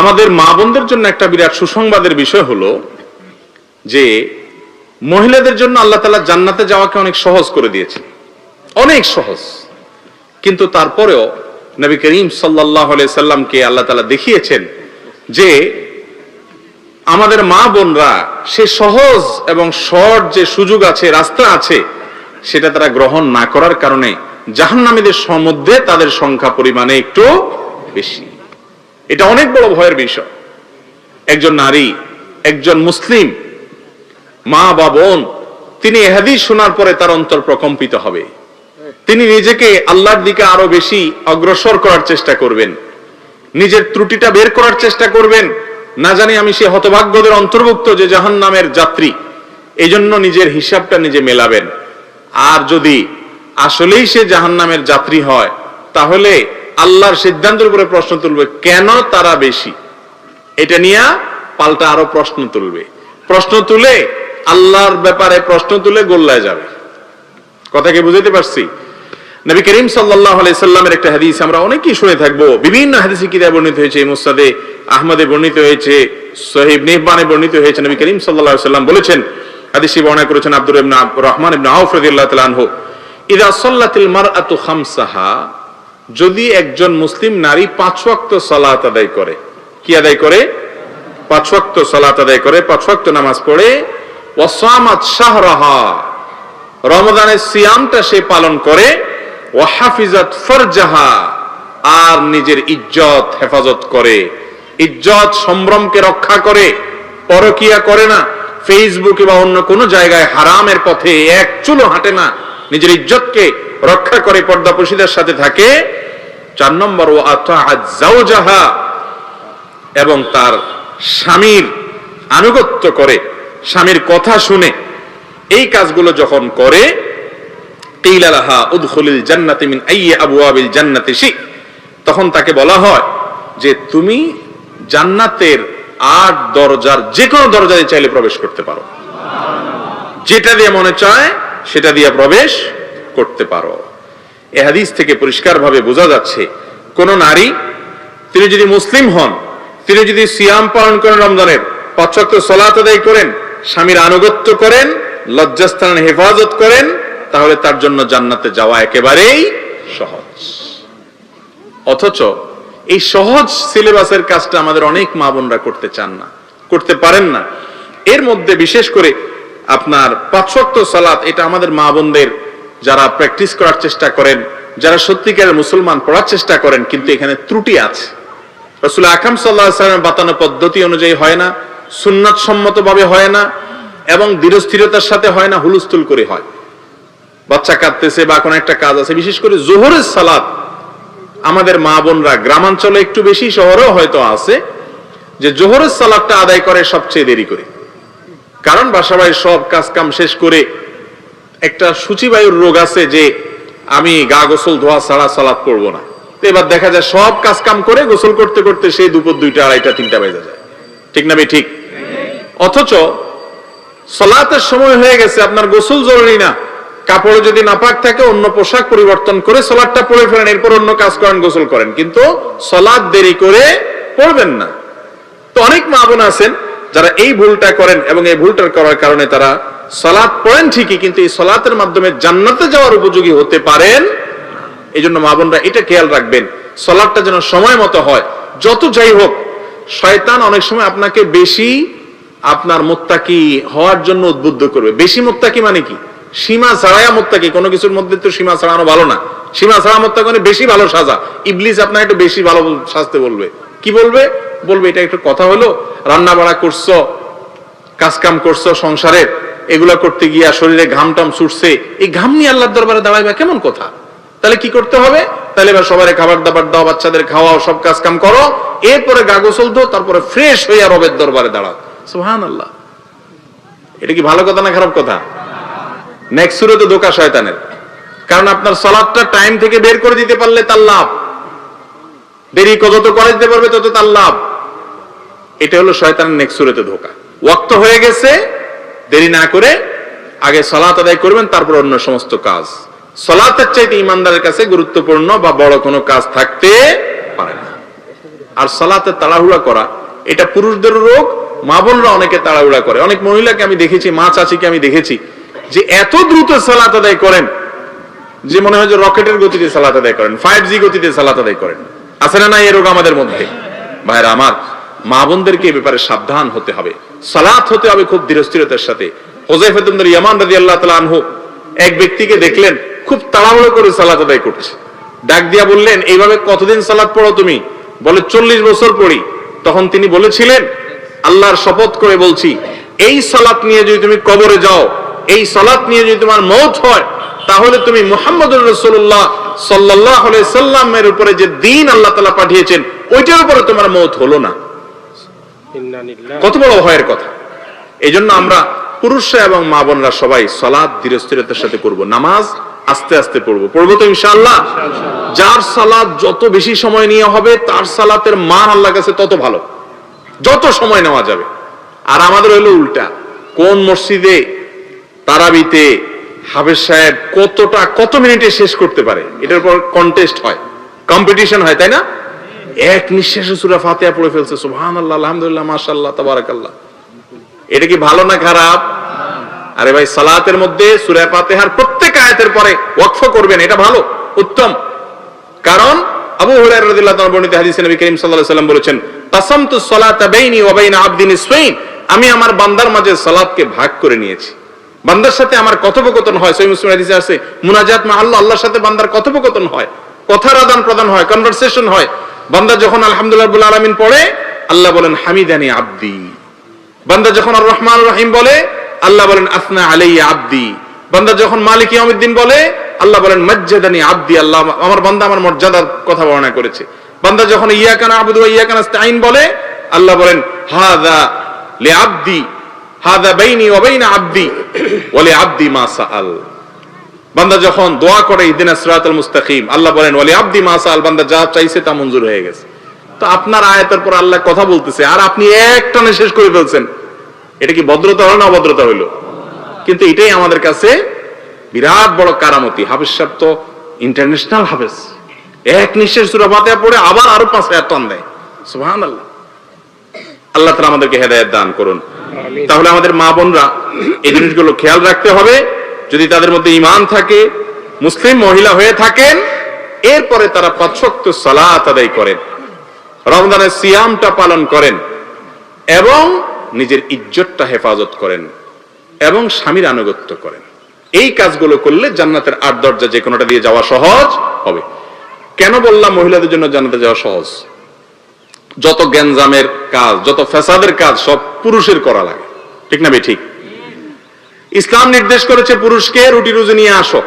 আমাদের মা বোনদের জন্য একটা বিরাট সুসংবাদের বিষয় হলো যে মহিলাদের জন্য আল্লাহ তালা জান্নাতে যাওয়াকে অনেক সহজ করে দিয়েছে অনেক সহজ। কিন্তু তারপরেও নবী করিম সাল্লাহ সাল্লামকে আল্লাহ তালা দেখিয়েছেন যে আমাদের মা বোনরা সে সহজ এবং শর্ট যে সুযোগ আছে, রাস্তা আছে, সেটা তারা গ্রহণ না করার কারণে জাহান্নামীদের মধ্যে তাদের সংখ্যা পরিমাণে একটু বেশি। এটা অনেক বড় ভয়ের বিষয়। একজন নারী, একজন মুসলিম, মা বা বোন, তিনি এহাদিস শোনার পরে তার অন্তর প্রকম্পিত হবে। তিনি নিজেকে আল্লাহর দিকে আরও বেশি অগ্রসর করার চেষ্টা করবেন। নিজের ত্রুটিটা বের করার চেষ্টা করবেন। না জানি আমি সে হতভাগ্যদের অন্তর্ভুক্ত যে জাহান নামের যাত্রী এই জন্য নিজের হিসাবটা নিজে মেলাবেন। আর যদি আসলেই সে জাহান নামের যাত্রী হয়, তাহলে আল্লাহর সিদ্ধান্তের উপরে প্রশ্ন তুলবে, কেন তারা বেশি? এটা নিয়ে পাল্টা আরও প্রশ্ন তুলবে। প্রশ্ন তুলে আল্লাহর ব্যাপারে প্রশ্ন তুলে গোল্লায় যাবে। কথা কি বুঝাতে পারছি? নবী করিম সাল্লাহ সাল্লামের একটা হাদিস আমরা অনেকেই শুনে থাকব। বিভিন্ন হাদিসে কিতাব বর্ণিত হয়েছে মুসাদে আহমদে বর্ণিত হয়েছে সহিব নিহবানে বর্ণিত হয়েছে। নবী করিম সাল্লাহ সাল্লাম বলেছেন হাদিসি বর্ণনা করেছেন আব্দুর রহমান ইবনা আউফ রাদিয়াল্লাহু তাআলা আনহু, ইদা সাল্লাতিল মারআতু খামসাহা যদি একজন মুসলিম নারী পাঁচ ওয়াক্ত সালাত আদায় করে, কি আদায় করে? পাঁচ ওয়াক্ত সালাত আদায় করে, পাঁচ ওয়াক্ত নামাজ পড়ে, ওয়াসামাত শাহরাহা, রমজানের সিয়ামটা সে পালন করে, ওয়াহাফিজাত ফরজাহা, আর নিজের ইজ্জত হেফাজত করে। ইজ্জত সম্ভ্রমকে রক্ষা করে, পরকিয়া করে না। ফেসবুকে বা অন্য কোনো জায়গায় হারামের পথে এক চুলো হাঁটে না। নিজের ইজ্জতকে রক্ষা করে পর্দা সাথে থাকে। চার নম্বর ও আতাহা এবং তার স্বামীর আনুগত্য করে, স্বামীর কথা শুনে, এই কাজগুলো যখন করে কিলালাহা উদখুলিল জান্নাতি মিন আইয়ি আবওয়াবিল জান্নাতি শি তখন তাকে বলা হয় যে তুমি জান্নাতের আট দরজার যে কোনো দরজা দিয়ে চাইলে প্রবেশ করতে পারো। যেটা দিয়ে মনে চায়, সেটা দিয়ে প্রবেশ করতে পারো। এ হাদিস থেকে পরিষ্কারভাবে বোঝা যাচ্ছে, কোন নারী, তিনি যদি মুসলিম হন, তিনি যদি সিয়াম পালন করেন রমজানের পাঁচক্ত সলাত আদায় করেন, স্বামীর আনুগত্য করেন, লজ্জাস্থানের হেফাজত করেন, তাহলে তার জন্য জান্নাতে যাওয়া একেবারেই সহজ। অথচ এই সহজ সিলেবাসের কাজটা আমাদের অনেক মা বোনরা করতে চান না, করতে পারেন না। এর মধ্যে বিশেষ করে আপনার পাঁচশক্ত সালাত এটা আমাদের মা বোনদের যারা প্র্যাকটিস করার চেষ্টা করেন, যারা সত্যিকারের মুসলমান পড়ার চেষ্টা করেন, কিন্তু এখানে ত্রুটি আছে। রসুল আকাম সাল্লাহ সাল্লামের বাতানো পদ্ধতি অনুযায়ী হয় না সুন্নাত সম্মত ভাবে হয় না, এবং দৃঢ়স্থিরতার সাথে হয় না, হুলস্থুল করে হয়। বাচ্চা কাঁদতেছে বা কোনো একটা কাজ আছে, বিশেষ করে জোহরের সালাত। আমাদের মা বোনরা গ্রামাঞ্চলে একটু বেশি, শহরেও হয়তো আছে, যে জোহরের সালাদটা আদায় করে সবচেয়ে দেরি করে। কারণ বাসাবাড়ি সব কাজ কাম শেষ করে একটা সূচিবায়ুর রোগ আছে যে আমি গা গোসল ধোয়া ছাড়া সালাদ পড়ব না। এবার দেখা যায় সব কাজ কাম করে গোসল করতে করতে সেই দুপুর দুইটা, আড়াইটা, তিনটা বেজে যায়। ঠিক না ভাই? ঠিক। অথচ সলাতের সময় হয়ে গেছে, আপনার গোসল জরুরি না। কাপড়ে যদি নাপাক থাকে, অন্য পোশাক পরিবর্তন করে সলাদটা পরে ফেলেন, এরপর অন্য কাজ করেন, গোসল করেন। কিন্তু সলাদ দেরি করে পড়বেন না। তো অনেক মা বোন আছেন যারা এই ভুলটা করেন এবং এই ভুলটা করার কারণে তারা সলাদ পড়েন ঠিকই, কিন্তু এই সলাতের মাধ্যমে জান্নাতে যাওয়ার উপযোগী হতে পারেন। এই জন্য মা বোনরা এটা খেয়াল রাখবেন সলাদটা যেন সময় মতো হয়। যত যাই হোক, শয়তান অনেক সময় আপনাকে বেশি আপনার মোত্তাকি হওয়ার জন্য উদ্বুদ্ধ করবে। বেশি মোত্তাকি মানে কি? সীমা ছাড়াইয়া মোত্তাকি, কোনো কিছুর মধ্যে তো সীমা ছাড়ানো ভালো না। সীমা ছাড়া মোত্তাকি মানে বেশি ভালো সাজা। ইবলিস আপনার একটু বেশি ভালো সাজতে বলবে। কি বলবে? বলবে, এটা একটু কথা হলো রান্না বাড়া করছ কাজ কাম করছ সংসারের এগুলা করতে গিয়া শরীরে ঘাম টাম ছুটছে, এই ঘাম নিয়ে আল্লাহর দরবারে দাঁড়াইবা কেমন কথা? তাহলে কি করতে হবে? তাহলে এবার সবার খাবার দাবার দাও, বাচ্চাদের খাওয়াও, সব কাজ কাম করো, এরপরে গা গোসল তারপরে ফ্রেশ হইয়া রবের দরবারে দাঁড়াও। সুহান আল্লাহ এটা কি ভালো কথা না খারাপ কথা? নেক্সট সুরে তো দোকা শয়তানের। কারণ আপনার টাইম থেকে বের করে দিতে পারলে তার লাভ। দেরি করে দিতে পারবে তত তার লাভ। এটা হলো শয়তানের নেক্সট সুরেতে ধোকা। ওয়াক্ত হয়ে গেছে দেরি না করে আগে সলাত আদায় করবেন, তারপর অন্য সমস্ত কাজ। সলাতের চাইতে ইমানদারের কাছে গুরুত্বপূর্ণ বা বড় কোনো কাজ থাকতে পারে না। আর সালাতে তাড়াহুড়া করা, এটা পুরুষদের রোগ, মা বোনরা অনেকে তাড়াহুড়া করে। অনেক মহিলাকে আমি দেখেছি, মা চাচিকে আমি দেখেছি, যে এত দ্রুত সালাত আদায় করেন, যে মনে হয় যে রকেটের গতিতে সালাত আদায় করেন ফাইভ জি গতিতে সালাত আদায় করেন। আছে না না এই রোগ আমাদের মধ্যে? ভাইরা আমার মা বোনদেরকে ব্যাপারে সাবধান হতে হবে। সালাত হতে হবে খুব ধীরস্থিরতার সাথে। হোজাইফেদুল ইয়ামান রাজি আল্লাহ তালা আনহু এক ব্যক্তিকে দেখলেন, খুব তাড়াহুড়ো করে সালাত আদায় করছে। ডাক দিয়া বললেন, এইভাবে কতদিন সালাত পড়ো তুমি? বলে, চল্লিশ বছর পড়ি। তখন তিনি বলেছিলেন, আল্লাহর শপথ করে বলছি, এই সালাত নিয়ে যদি তুমি কবরে যাও, এই সালাত নিয়ে যদি তোমার মৌত হয়, তাহলে তুমি মুহাম্মদুর রসুল্লাহ সাল্লাহ সাল্লামের উপরে যে দিন আল্লাহ তালা পাঠিয়েছেন, ওইটার উপরে তোমার মৌত হলো না। কত বড় ভয়ের কথা। এই জন্য আমরা পুরুষরা এবং মা বোনরা সবাই সলাদ ধীরস্থিরতার সাথে করব। নামাজ আস্তে আস্তে পড়ব। পড়ব তো ইনশাআল্লাহ। যার সালাদ যত বেশি সময় নিয়ে হবে তার সালাতের মান আল্লাহ কাছে তত ভালো। যত সময় নেওয়া যাবে। আর আমাদের হলো উল্টা। কোন মসজিদে তারাবিতে হাফেজ সাহেব কতটা কত মিনিটে শেষ করতে পারে? এটার উপর কন্টেস্ট হয়। কম্পিটিশন হয় তাই না? এক নিঃশ্বাসে সুরা ফাতিহা পড়ে ফেলছে, সুবহানাল্লাহ, আলহামদুলিল্লাহ, মাশাআল্লাহ, তাবারাকাল্লাহ। এটা কি ভালো না খারাপ? আরে ভাই, সালাতের মধ্যে সূরা ফাতিহার প্রত্যেক আয়াতের পরে ওয়াকফ করবেন, এটা ভালো, উত্তম। কারণ আবু হুরায়রা রাদিয়াল্লাহু তাআলা বর্ণিত হাদিসে নবী করিম সাল্লাল্লাহু আলাইহি ওয়াসাল্লাম বলেছেন, তাসামতু সালাতা বাইনি ওয়া বাইনা আবদি নিসফাইন। আমি আমার বান্দার মাঝে সালাতকে ভাগ করে নিয়েছি। বান্দার সাথে আমার কথোপকথন হয়, সহিহ মুসলিম হাদিসে আছে, মুনাজাত মা আল্লাহ আল্লাহর সাথে বান্দার কথোপকথন হয়, কথার আদান প্রদান হয়, কনভারসেশন হয়। বান্দা যখন আলহামদুলিল্লাহ রাব্বুল আলামিন পড়ে, আল্লাহ বলেন, হামিদানি আব্দি। বান্দা যখন আর রহমান রহিম বলে, আল্লাহ বলেন, আসনা আলাইয়া আব্দি। বান্দা যখন মালিক ইয়ামউদ্দিন বলে, আল্লাহ বলেন, মজ্জাদানি আব্দি। আল্লাহ আমার বান্দা আমার মর্যাদার কথা বর্ণনা করেছে। বান্দা যখন ইয়াকা নাবুদু ওয়া ইয়াকা নাস্তাইন বলে, আল্লাহ বলেন হাযা লি আব্দি। হাযা বাইনি ওয়া বাইনা আব্দি। ওয়া লি আব্দি মা সাআল। বান্দা যখন দোয়া করে ইদিনা সিরাতাল মুস্তাকিম আল্লাহ বলেন ওয়া লি আব্দি মা সাআল বান্দা যা চাইছে তা মঞ্জুর হয়ে গেছে। তো আপনার আয়াতের পর আল্লাহ কথা বলতেছে আর আপনি এক টানে শেষ করে ফেলছেন। এটা কি ভদ্রতা হলো না অভদ্রতা হইল কিন্তু এটাই আমাদের কাছে বিরাট বড় কারামতি। হাফেজ সাহেব তো ইন্টারন্যাশনাল হাফেজ। এক নিঃশ্বাস সুরা ফাতিহা পড়ে আবার আরও পাঁচ হাজার টন দেয়। সুবহানাল্লাহ। আল্লাহ তাআলা আমাদেরকে হেদায়েত দান করুন। তাহলে আমাদের মা বোনরা এই জিনিসগুলো খেয়াল রাখতে হবে। যদি তাদের মধ্যে ইমান থাকে, মুসলিম মহিলা হয়ে থাকেন, এরপরে তারা পাঁচশক্ত সালাত আদায় করেন, রমজানের সিয়ামটা পালন করেন, এবং নিজের ইজ্জতটা হেফাজত করেন, এবং স্বামীর আনুগত্য করেন। এই কাজগুলো করলে জান্নাতের আট দরজা যে কোনোটা দিয়ে যাওয়া সহজ হবে। কেন বললাম মহিলাদের জন্য জান্নাতে যাওয়া সহজ? যত গ্যাঞ্জামের কাজ, যত ফ্যাসাদের কাজ, সব পুরুষের করা লাগে। ঠিক না বে ঠিক। ইসলাম নির্দেশ করেছে পুরুষকে রুটি রুজি নিয়ে আসো।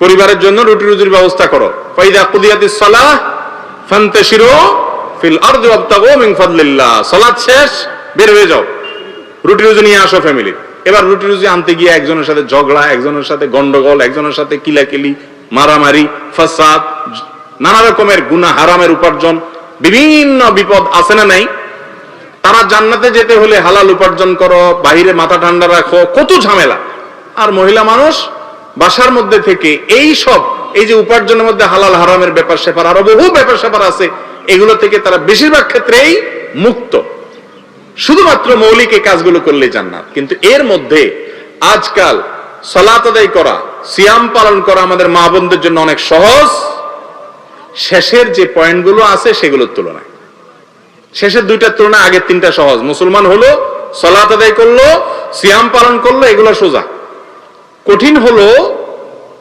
পরিবারের জন্য রুটি রুজির ব্যবস্থা করো। ফাইদা ফান্তাশিরু ফিল আরদি শেষ, বের হয়ে যাও। রুটি রুজি নিয়ে আসো ফ্যামিলি এবার রুটি রুজি আনতে গিয়ে একজনের সাথে ঝগড়া, একজনের সাথে গন্ডগোল, একজনের সাথে কিলাকিলি, মারামারি, ফাসাদ, নানা রকমের গুনাহ, হারামের উপার্জন, বিভিন্ন বিপদ আছে না নাই? তারা জান্নাতে যেতে হলে হালাল উপার্জন করো বাইরে মাথা ঠান্ডা রাখো, কত ঝামেলা। আর মহিলা মানুষ বাসার মধ্যে থেকে এই সব, এই যে উপার্জনের মধ্যে হালাল হারামের ব্যাপার স্যাপার, আরও বহু ব্যাপার স্যাপার আছে, এগুলো থেকে তারা বেশিরভাগ ক্ষেত্রেই মুক্ত। শুধুমাত্র মৌলিক এই কাজগুলো করলে জান্নাত। কিন্তু এর মধ্যে আজকাল সলাত আদায় করা, সিয়াম পালন করা আমাদের মা বোনদের জন্য অনেক সহজ। শেষের যে পয়েন্টগুলো আছে সেগুলোর তুলনায়। শেষের দুইটার তুলনায় আগের তিনটা সহজ। মুসলমান হলো, সলাত আদায় করল, সিয়াম পালন করল, এগুলো সোজা। কঠিন হলো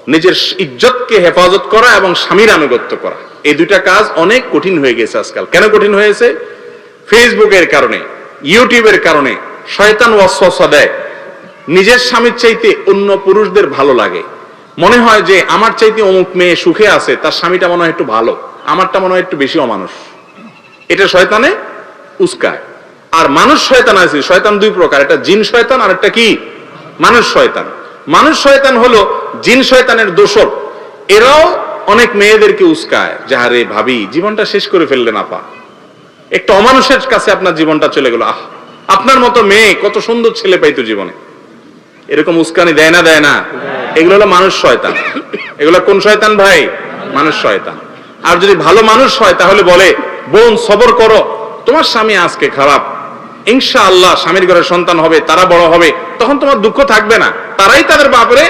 নিজের ইজ্জতকে হেফাজত করা এবং স্বামীর আনুগত্য করা। এই দুইটা কাজ অনেক কঠিন হয়ে গেছে আজকাল। কেন কঠিন হয়েছে? ফেসবুকের কারণে, ইউটিউবের কারণে শয়তান ওয়াসওয়াসা দেয়। নিজের স্বামীর চাইতে অন্য পুরুষদের ভালো লাগে। মনে হয় যে আমার চাইতে অমুক মেয়ে সুখে আছে, তার স্বামীটা মনে হয় একটু ভালো। আমারটা মনে হয় একটু বেশি অমানুষ। এটা শয়তানে উস্কায় আর মানুষ শয়তান আছে, শয়তান দুই প্রকার, একটা জিন শয়তান আর একটা কি? মানুষ শয়তান। মানুষ শয়তান হলো জিন শয়তানের দোষর। এরাও অনেক মেয়েদেরকে উস্কায় যে, আরে ভাবি, জীবনটা শেষ করে ফেললেন আপা। একটা অমানুষের কাছে আপনার জীবনটা চলে গেল। আহ, আপনার মতো মেয়ে কত সুন্দর ছেলে পাইতো জীবনে। এরকম উস্কানি দেয় না দেয় না। এগুলো হলো মানুষ শয়তান। এগুলো কোন শয়তান ভাই? মানুষ শয়তান। আর যদি ভালো মানুষ হয় তাহলে বলে বোন সবর করো। তোমার স্বামী আজকে খারাপ। ইনশা আল্লাহ স্বামীর ঘরে সন্তান হবে, তারা বড় হবে। তখন তোমার দুঃখ থাকবে না। তারাই তাদের বাপরে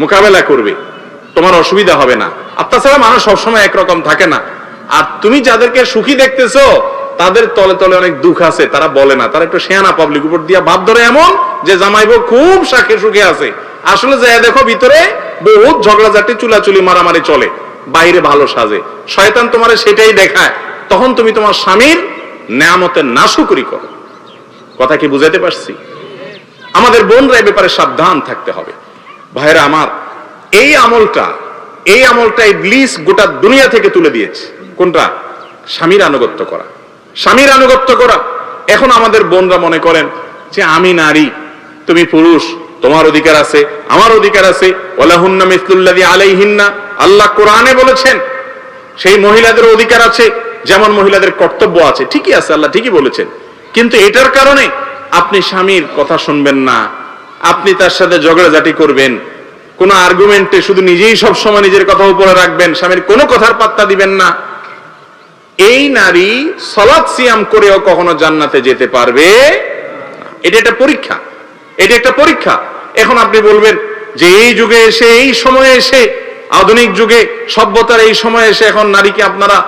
মোকাবেলা করবে। তোমার অসুবিধা হবে না। আর তাছাড়া মানুষ সবসময় একরকম থাকে না। আর তুমি যাদেরকে সুখী দেখতেছো, তাদের তলে তলে অনেক দুঃখ আছে, তারা বলে না। তারা একটু শেয়ানা পাবলিক উপর দিয়া ভাব ধরে এমন যে জামাইবো খুব শাখে সুখে আছে। আসলে যায় দেখো ভিতরে বহুত ঝগড়াঝাটি, চুলাচুলি, মারামারি চলে। বাইরে ভালো সাজে। শয়তান তোমার সেটাই দেখায়। তখন তুমি তোমার স্বামীর নেয়ামতের নাশুকরি করো। কথা কি বুঝাতে পারছি? আমাদের বোনরা এ ব্যাপারে সাবধান থাকতে হবে। ভাইরা আমার, এই আমলটা এই আমলটা ইবলিস গোটা দুনিয়া থেকে তুলে দিয়েছে। কোনটা? স্বামীর আনুগত্য করা। স্বামীর আনুগত্য করা। এখন আমাদের বোনরা মনে করেন যে আমি নারী, তুমি পুরুষ, তোমার অধিকার আছে, আমার অধিকার আছে। ওলাহুন্না মিসলুল্লাদি আলাইহিন্না। আল্লাহ কোরআনে বলেছেন, সেই মহিলাদের অধিকার আছে যেমন মহিলাদের কর্তব্য আছে, ঠিকই আছে, আল্লাহ ঠিকই বলেছেন। কিন্তু এটার কারণে আপনি স্বামীর কথা শুনবেন না, আপনি তার সাথে ঝগড়াঝাটি করবেন, কোন আর্গুমেন্টে শুধু নিজেই সব সময় নিজের কথা উপরে রাখবেন, স্বামীর কোনো কথার পাত্তা দিবেন না। এই নারী সলাৎ সিয়াম করেও কখনো জান্নাতে যেতে পারবে এটা একটা পরীক্ষা। এটা একটা পরীক্ষা। এখন আপনি বলবেন যে এই যুগে এসে, এই সময়ে এসে, আধুনিক যুগে সভ্যতার এই সময়ে এসে এখন নারীকে আপনারা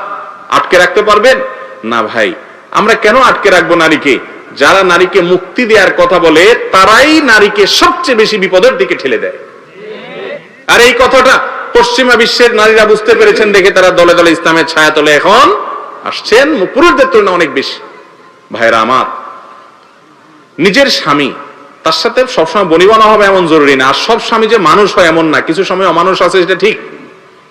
আটকে রাখতে পারবেন? না ভাই। আমরা কেন আটকে রাখব নারীকে? যারা নারীকে মুক্তি দেওয়ার কথা বলে, তারাই নারীকে সবচেয়ে বেশি বিপদের দিকে ঠেলে দেয়। আর এই কথাটা পশ্চিমা বিশ্বের নারীরা বুঝতে পেরেছেন দেখে তারা দলে দলে ইসলামের ছায়া তলে এখন আসছেন। পুরুষদের তুলনায় অনেক বেশি। ভাইরা আমার, নিজের স্বামী, তার সাথে সবসময় বনিবনা হবে এমন জরুরি না। আর সব স্বামী যে মানুষ হয় এমন না। কিছু সময় অমানুষ আছে, সেটা ঠিক।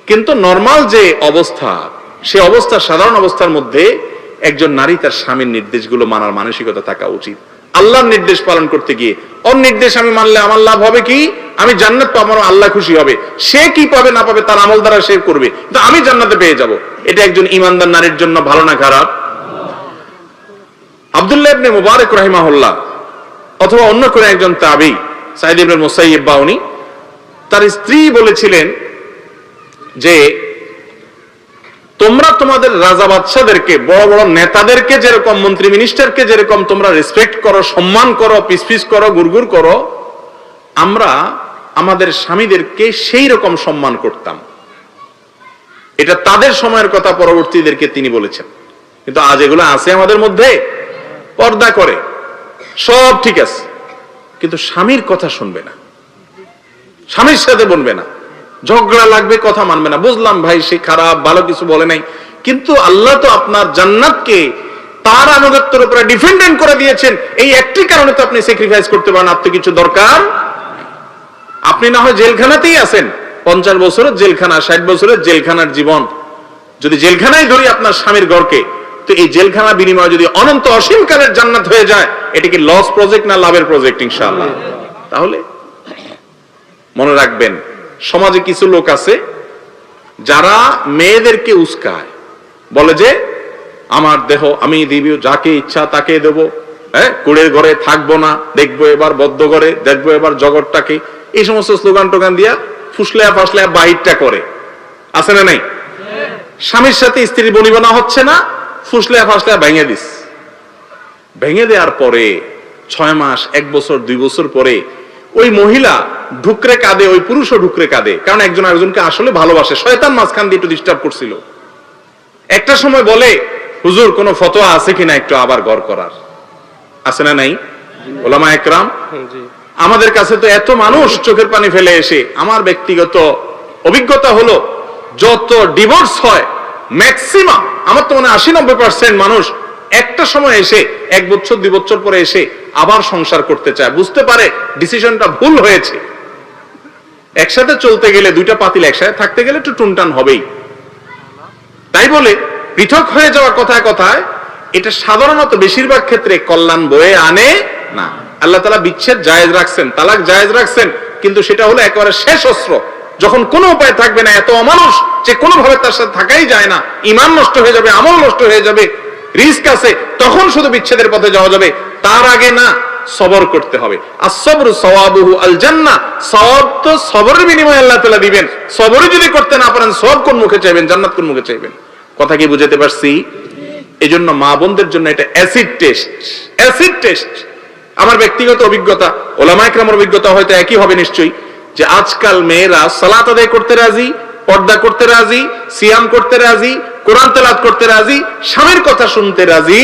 কিন্তু নর্মাল যে অবস্থা সে অবস্থা, সাধারণ অবস্থার মধ্যে একজন নারী তার স্বামীর নির্দেশগুলো মানার মানসিকতা থাকা উচিত। আল্লাহর নির্দেশ পালন করতে গিয়ে অন নির্দেশ আমি মানলে আমার লাভ হবে কি? আমি জান্নাত পাবো, আমার আল্লাহ খুশি হবে। সে কি পাবে, না পাবে, তার আমল দ্বারা সে করবে। কিন্তু আমি জান্নাতে পেয়ে যাব। এটা একজন ইমানদার নারীর জন্য ভালো না খারাপ? আব্দুল্লাহ ইবনে মুবারক রাহিমাহুল্লাহ অথবা অন্য কোন একজন তাবি সাইদ ইবনে মুসাইয়িব বা উনি, তার স্ত্রী বলেছিলেন যে তোমাদের রাজা বাদশাদেরকে, বড় বড় নেতাদেরকে যেরকম, মন্ত্রী মিনিস্টারকে যেরকম তোমরা রেসপেক্ট করো, সম্মান করো, পিস পিস করো গুরগুর করো, আমরা আমাদের স্বামীদেরকে সেই রকম সম্মান করতাম। এটা তাদের সময়ের কথা পরবর্তীদেরকে তিনি বলেছেন। কিন্তু আজ এগুলো আছে আমাদের মধ্যে, পর্দা করে, সব ঠিক আছে। কিন্তু স্বামীর কথা শুনবে না। স্বামীর সাথে বলবে না। ঝগড়া লাগবে, কথা মানবে না। বুঝলাম ভাই, সে খারাপ, ভালো কিছু বলে নাই। কিন্তু আল্লাহ তো আপনার জান্নাতকে তার আনুগত্যের উপরে ডিপেন্ডেন্ট করে দিয়েছেন। এই একটি কারণে তো আপনি স্যাক্রিফাইস করতে পারেন তো কিছু দরকার আপনি না হয় জেলখানাতেই আছেন। পঞ্চাশ বছরের জেলখানা, ষাট বছরের জেলখানার জীবন। যদি জেলখানায় ধরি আপনার স্বামীর গড়কে তো এই জেলখানা বিনিময়ে যদি অনন্ত অসীম কালের জান্নাত হয়ে যায়, এটা কি লস প্রজেক্ট না লাভের প্রজেক্ট ইনশাআল্লাহ? তাহলে মনে রাখবেন সমাজে কিছু লোক আছে, যারা মেয়েদেরকে উস্কায়। বলে যে, আমার দেহ, আমি দিবি, যাকে ইচ্ছা তাকে দেব। হ্যাঁ কুড়ের ঘরে থাকব না, দেখব এবার বদ্ধ ঘরে, দেখব এবার জগৎটাকে। এই সমস্ত স্লোগান টোগান দিয়া ফুসলেয়া ফাসলেয়া বাহিরটা করে। আছে না নাই? স্বামীর সাথে স্ত্রীর বনিবনা হচ্ছে না, ফুসলেয়া ফাসলেয়া ভেঙে দিস। ভেঙে দেওয়ার পরে ছয় মাস, এক বছর, দুই বছর পরে ওই মহিলা ঢুকরে কাঁদে ওই পুরুষও ঢুকরে কাঁদে কারণ একজন আরেকজনকে আসলে ভালোবাসে। শয়তান মাঝখান দিয়ে একটু ডিস্টার্ব করছিল। একটা সময় বলে হুজুর কোনো ফতোয়া আছে কিনা একটু আবার গড় করার? আছে না নাই? ওলামা একরাম? আমাদের কাছে তো এত মানুষ চোখের পানি ফেলে এসে আমার ব্যক্তিগত অভিজ্ঞতা হলো যত ডিভোর্স হয় ম্যাক্সিমাম আমার তো মনে হয় আশি নব্বই পার্সেন্ট মানুষ একটা সময় এসে, এক বছর, দুই বছর পরে এসে আবার সংসার করতে চায়। বুঝতে পারে ডিসিশনটা ভুল হয়েছে। একসাথে চলতে গেলে দুইটা পাতিল একসাথে থাকতে গেলে একটু টুনটান হবেই। তাই বলে পৃথক হয়ে যাওয়া কথায় কথায় এটা সাধারণত বেশিরভাগ ক্ষেত্রে কল্যাণ বয়ে আনে না। আল্লাহ তালা বিচ্ছেদ জায়েজ রাখছেন, তালাক জায়েজ রাখছেন, কিন্তু সেটা হলো একেবারে শেষ অস্ত্র। যখন কোনো উপায় থাকবে না, এত অমানুষ যে কোনোভাবে তার সাথে থাকাই যায় না। ইমান নষ্ট হয়ে যাবে, আমল নষ্ট হয়ে যাবে রিস্ক আছে, তখন শুধু বিচ্ছেদের পথে যাওয়া যাবে, তার আগে না, সবর করতে হবে। আর সবর সওয়াবুহু আল জান্না সওয়াব তো সবরের বিনিময়ে আল্লাহ তাআলা দিবেন। সবর যদি করতে না পারেন সব কোন মুখে চাইবেন, জান্নাত কোন মুখে চাইবেন? কথা কি বুঝাতে পারছি? এই জন্য মা বোনদের জন্য এটা অ্যাসিড টেস্ট অ্যাসিড টেস্ট আমার ব্যক্তিগত অভিজ্ঞতা ওলামা একরামের অভিজ্ঞতা হয়তো একই হবে নিশ্চয়ই, যে আজকাল মেয়েরা সালাত আদায় করতে রাজি পর্দা করতে রাজি সিয়াম করতে রাজি কোরআন তেলাত করতে রাজি স্বামীর কথা শুনতে রাজি।